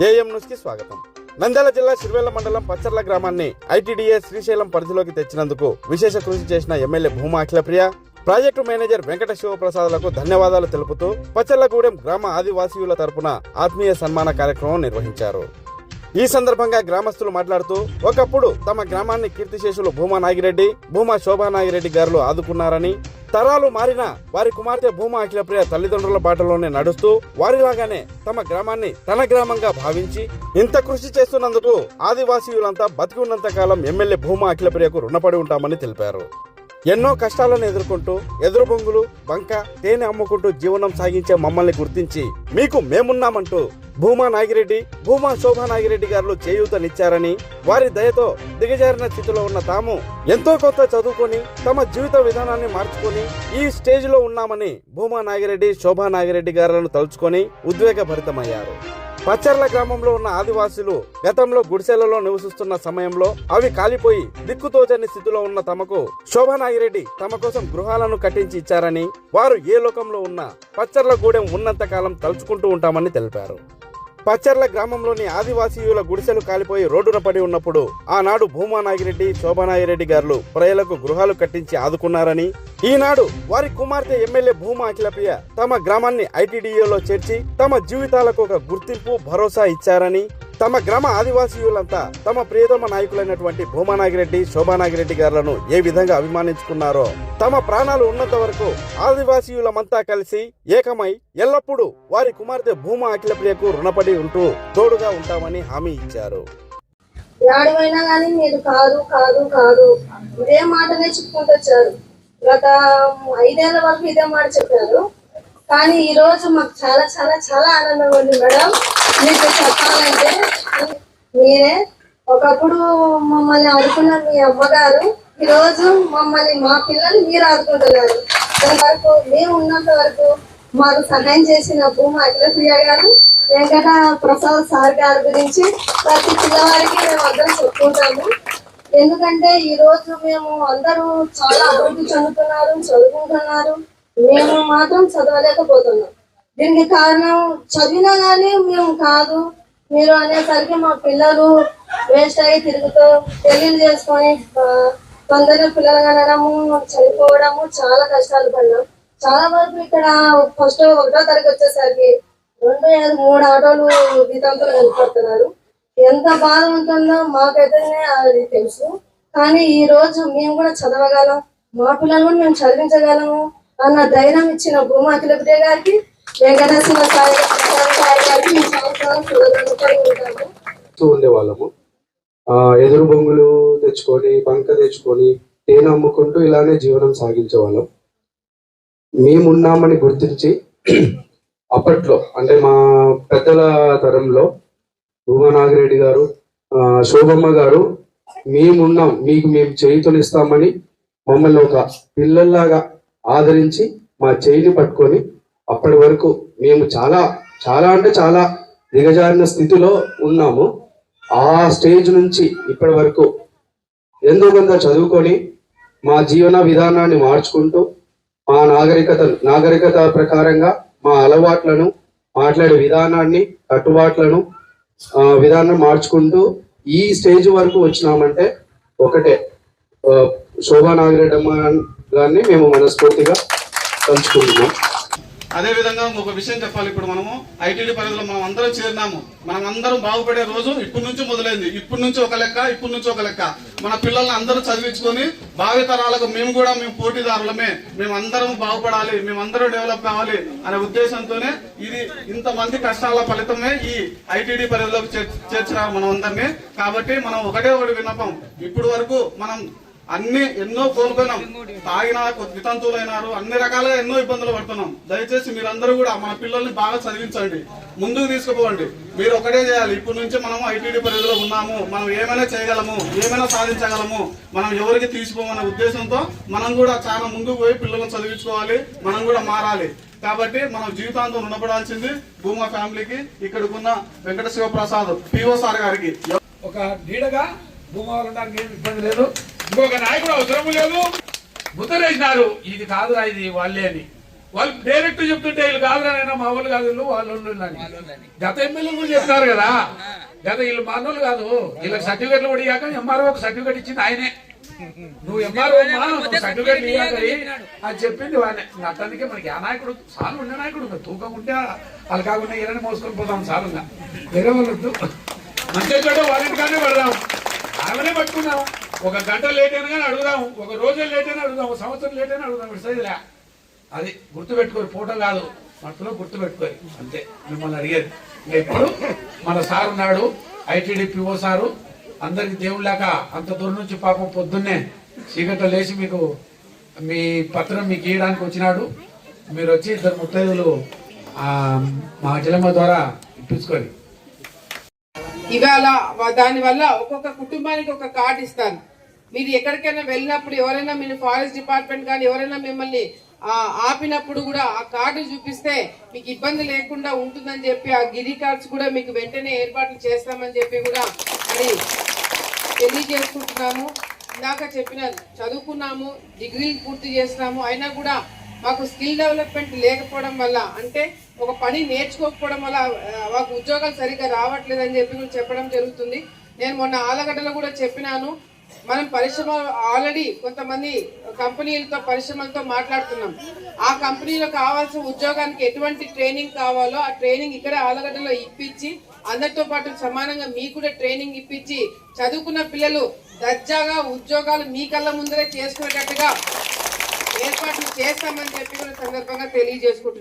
AM న్యూస్కి స్వాగతం. నంద్యాల జిల్లా సిరివెల్ల మండలం పచ్చర్ల గ్రామాన్ని ఐటీడీఏ శ్రీశైలం పరిధిలోకి తెచ్చినందుకు విశేష కృషి చేసిన MLA Bhuma Akhilapriya project manager Venkata శివప్రసాద్లకు ధన్యవాదాలు తెలుపుతూ పచ్చర్లగూడెం గ్రామ ఆదివాసీయుల తరపున ఆత్మీయ సన్మాన కార్యక్రమం నిర్వహించారు. ఈ సందర్భంగా గ్రామస్తులు మాట్లాడుతూ ఒకప్పుడు తమ గ్రామాన్ని కీర్తిశేషులు భూమా నాగిరెడ్డి భూమా శోభా నాగిరెడ్డి గారు ఆదుకున్నారని తరాలు మారిన వారి కుమార్తె భూమా అఖిలప్రియ తల్లిదండ్రుల బాటలోనే నడుస్తూ వారిలాగానే తమ గ్రామాన్ని తన గ్రామంగా భావించి ఇంత కృషి చేస్తున్నందుకు ఆదివాసీయులంతా బతికి ఉన్నంత కాలం ఎమ్మెల్యే భూమా అఖిలప్రియకు రుణపడి ఉంటామని తెలిపారు. ఎన్నో కష్టాలను ఎదుర్కొంటూ ఎదురు బొంగులు బంక తేనె అమ్ముకుంటూ జీవనం సాగించే మమ్మల్ని గుర్తించి మీకు మేమున్నామంటూ భూమా నాగిరెడ్డి భూమా శోభా నాగిరెడ్డి గారు చేయూతనిచ్చారని వారి దయతో దిగజారిన స్థితిలో ఉన్న తాము ఎంతో కొత్త చదువుకొని తమ జీవిత విధానాన్ని మార్చుకొని ఈ స్టేజ్లో ఉన్నామని భూమా నాగిరెడ్డి శోభా నాగిరెడ్డి గారులను తలుచుకొని ఉద్వేగభరితమయ్యారు. పచ్చర్ల గ్రామంలో ఉన్న ఆదివాసులు గతంలో గుడిసెలలో నివసిస్తున్న సమయంలో అవి కాలిపోయి దిక్కుతోచని స్థితిలో ఉన్న తమకు శోభానాగిరెడ్డి తమ కోసం గృహాలను కట్టించి ఇచ్చారని వారు ఏ లోకంలో ఉన్నా పచ్చర్ల గూడెం ఉన్నంత కాలం తలుచుకుంటూ ఉంటామని తెలిపారు. పచ్చర్ల గ్రామంలోని ఆదివాసీయుల గుడిసెలు కాలిపోయి రోడ్డున పడి ఉన్నప్పుడు ఆనాడు భూమా నాగిరెడ్డి శోభానాగిరెడ్డి గారు ప్రజలకు గృహాలు కట్టించి ఆదుకున్నారని ఈనాడు వారి కుమార్తె ఎమ్మెల్యే భూమా అఖిలప్రియ తమ గ్రామాన్ని ఐటీడీఏలో చేర్చి తమ జీవితాలకు ఒక గుర్తింపు భరోసా ఇచ్చారని తమ గ్రామ ఆదివాసీయులంతా తమ ప్రియతమ నాయకులైనటువంటి భూమానాగిరెడ్డి శోభానాగిరెడ్డి గారులను ఏ విధంగా అభిమానించుకున్నారో తమ ప్రాణాలు ఉన్నంత వరకు ఆదివాసీయులమంతా కలిసి ఏకమై ఎల్లప్పుడూ వారి కుమార్తె భూమా అఖిలప్రియకు రుణపడి ఉంటూ తోడుగా ఉంటామని హామీ ఇచ్చారు. ఏడవైనా కానీ మీరు కాదు కాదు కాదు. ఇదే మాటనే చెప్పుకుంటూ వచ్చారు. గత ఐదేళ్ళ వరకు ఇదే మాట చెప్పారు. కానీ ఈ రోజు మాకు చాలా చాలా చాలా ఆనందంగా ఉంది మేడం. మీకు చెప్పాలంటే మీరే ఒకప్పుడు మమ్మల్ని ఆడుకున్న మీ అమ్మగారు ఈ రోజు మమ్మల్ని మా పిల్లలు మీరు ఆడుకుంటున్నారు ఇంతవరకు మేము ఉన్నంత వరకు మాకు సహాయం చేసిన భూమా అఖిలప్రియ గారు వెంకట ప్రసాద్ సార్ గారి గురించి ప్రతి పిల్లవారికి మేము అందరం చెప్పుకుంటాము. ఎందుకంటే ఈ రోజు మేము అందరూ చాలా అభివృద్ధి చెందుతున్నారు చదువుకుంటున్నారు. మేము మాత్రం చదవలేకపోతున్నాం. దీనికి కారణం చదివినా కానీ మేము కాదు. మీరు అనేసరికి మా పిల్లలు వేస్ట్ అయ్యి తిరుగుతూ పెళ్ళిళ్ళు చేసుకొని తొందరగా పిల్లలు కనడము చనిపోవడము చాలా కష్టాలు పడ్డాం. చాలా వరకు ఇక్కడ ఫస్ట్ ఒకటో తరగతి వచ్చేసరికి రెండు ఐదు మూడు ఆటోలు వితంతులు కనపడుతున్నారు ఎంత బాధ ఉంటుందో మాకైతేనే అది తెలుసు. కానీ ఈ రోజు మేము కూడా చదవగలం. మా పిల్లలు కూడా మేము చదివించగలము. అన్న ధైర్యం ఇచ్చిన భూమా అఖిలప్రియ గారికి వెంకటేశ్వర సాయి గారికి ఉంటాము. ఉండేవాళ్ళము. ఆ ఎదురు బొంగులు తెచ్చుకొని బంక తెచ్చుకొని తేనె అమ్ముకుంటూ ఇలానే జీవనం సాగించేవాళ్ళం. మేమున్నామని గుర్తించి అప్పట్లో అంటే మా పెద్దల తరంలో భూమా నాగిరెడ్డి గారు శోభమ్మ గారు మేమున్నాం మీకు మేము చేయుతనిస్తామని మమ్మల్ని ఒక పిల్లల్లాగా ఆదరించి మా చేయిని పట్టుకొని అప్పటి వరకు మేము చాలా చాలా అంటే చాలా దిగజారిన స్థితిలో ఉన్నాము. ఆ స్టేజ్ నుంచి ఇప్పటి వరకు ఎంతో కొంత చదువుకొని మా జీవన విధానాన్ని మార్చుకుంటూ మా నాగరికత నాగరికత ప్రకారంగా మా అలవాట్లను మాట్లాడే విధానాన్ని కట్టుబాట్లను విధానం మార్చుకుంటూ ఈ స్టేజ్ వరకు వచ్చినామంటే ఒకటే శోభా నాగిరెడ్డమ్మ దాన్ని మేము మనస్ఫూర్తిగా తలుచుకుంటున్నాం అదే విధంగా ఒక విషయం చెప్పాలి. ఇప్పుడు మనము ఐటీడీ పరిధిలో మనం అందరం చేరినాము. మనం అందరం బాగుపడే రోజు ఇప్పటి నుంచి మొదలైంది. ఇప్పటి నుంచి ఒక లెక్క ఇప్పటి నుంచి ఒక లెక్క. మన పిల్లల్ని అందరూ చదివించుకొని భావితరాలకు మేము కూడా మేము పోటీదారులమే. మేము అందరం బాగుపడాలి మేము డెవలప్ కావాలి అనే ఉద్దేశంతోనే ఇది ఇంతమంది కష్టాల ఫలితమే ఈ ఐటీడీ పరిధిలోకి చేర్- చేర్చినారు మనం అందరినీ కాబట్టి మనం ఒకటే ఒకటి విన్నపం. ఇప్పుడు వరకు మనం అన్ని ఎన్నో కోల్పోయినాం తాగిన వితంతువులైనారు. అన్ని రకాలుగా ఎన్నో ఇబ్బందులు పడుతున్నాం. దయచేసి మీరందరూ కూడా మన పిల్లల్ని బాగా చదివించండి. ముందుకు తీసుకుపోండి. మీరు ఒకటే చేయాలి. ఇప్పటి నుంచి మనం ఐటీడీ పరిధిలో ఉన్నాము. మనం ఏమైనా చేయగలము? ఏమైనా సాధించగలము? మనం ఎవరికి తీసిపోమనే ఉద్దేశంతో మనం కూడా చాలా ముందుకు పోయి పిల్లలను చదివించుకోవాలి. మనం కూడా మారాలి. కాబట్టి మనం జీవితాంతం రుణపడాల్సింది భూమా ఫ్యామిలీకి ఇక్కడికున్న వెంకట శివప్రసాద్ పిఓ సార్ గారికి. ఒక నీడగా భూమా ఉండడానికి ఇబ్బంది లేదు. ఇంకొక నాయకుడు అవసరం లేదు. ముద్రేసినారు ఇది కాదురా ఇది వాళ్ళే అని. వాళ్ళు డైరెక్ట్ చెప్తుంటే వీళ్ళు కాదు నాయనా మా వాళ్ళు కాదు వీళ్ళు. గత ఎమ్మెల్యేలు కూడా చెప్తారు కదా. గత వీళ్ళు మా వాళ్ళు కాదు. వీళ్ళకి సర్టిఫికెట్లు కూడా ఇయ్యాక ఎంఆర్ఓ సర్టిఫికెట్ ఇచ్చింది ఆయనే. నువ్వు ఎంఆర్ఓ సర్టిఫికెట్ ఇయ్యాక అని చెప్పింది వానే అతనికి మనకి ఆ నాయకుడు సార్లు ఉండే నాయకుడు తూకం ఉంటే వాళ్ళు కాకుండా ఇలానే మోసుకొని పోతాం సార్లుగా వేరే వాళ్ళు. మంచిగా చోట వాళ్ళింటికానే పడదాం. ఆమెనే పట్టుకుందాం ఒక గంట లేట్ అయినా కానీ అడుగుదాము. ఒక రోజు లేట్ అయినా అడుగుదాం ఒక సంవత్సరం లేట్ అయినా అడుగుదాం ఇటు అది గుర్తుపెట్టుకోరు. పోవటం ఫోటో కాదు. మనసులో గుర్తుపెట్టుకోరు. అంతే. మిమ్మల్ని అడిగేది. ఇప్పుడు మన సార్ ఉన్నాడు. ITD PO sir. అందరికి దేవుళ్ళాక అంత దూరం నుంచి పాపం పొద్దున్నే చీకట్లో లేచి మీకు మీ పత్రం మీకు ఇవ్వడానికి వచ్చినాడు. మీరు వచ్చి ఇద్దరు ముత్తైదులు మా జిలమ్మ ద్వారా ఇప్పించుకోండి. ఇవాళ దానివల్ల ఒక్కొక్క కుటుంబానికి ఒక కార్డు ఇస్తాను. మీరు ఎక్కడికైనా వెళ్ళినప్పుడు ఎవరైనా మీరు ఫారెస్ట్ డిపార్ట్మెంట్ కానీ ఎవరైనా మిమ్మల్ని ఆపినప్పుడు కూడా ఆ కార్డు చూపిస్తే మీకు ఇబ్బంది లేకుండా ఉంటుందని చెప్పి ఆ గిరి కార్డ్స్ కూడా మీకు వెంటనే ఏర్పాట్లు చేస్తామని చెప్పి కూడా మరి తెలియజేసుకుంటున్నాము. ఇందాక చెప్పిన చదువుకున్నాము డిగ్రీలు పూర్తి చేసినాము అయినా కూడా మాకు స్కిల్ డెవలప్మెంట్ లేకపోవడం వల్ల అంటే ఒక పని నేర్చుకోకపోవడం వల్ల మాకు ఉద్యోగాలు సరిగ్గా రావట్లేదని చెప్పి చెప్పడం జరుగుతుంది. నేను మొన్న ఆలగడ్డలో కూడా చెప్పినాను. మనం పరిశ్రమ ఆల్రెడీ కొంతమంది కంపెనీలతో పరిశ్రమలతో మాట్లాడుతున్నాం. ఆ కంపెనీలో కావాల్సిన ఉద్యోగానికి ఎటువంటి ట్రైనింగ్ కావాలో ఆ ట్రైనింగ్ ఇక్కడ ఆలగడ్డలో ఇప్పించి అందరితో పాటు సమానంగా మీకు కూడా ట్రైనింగ్ ఇప్పించి చదువుకున్న పిల్లలు దర్జాగా ఉద్యోగాలు మీ కళ్ళ ముందరే చేసుకునేటట్టుగా ఏర్పాట్లు చేస్తామని చెప్పి కూడా సందర్భంగా తెలియజేసుకుంటున్నాం.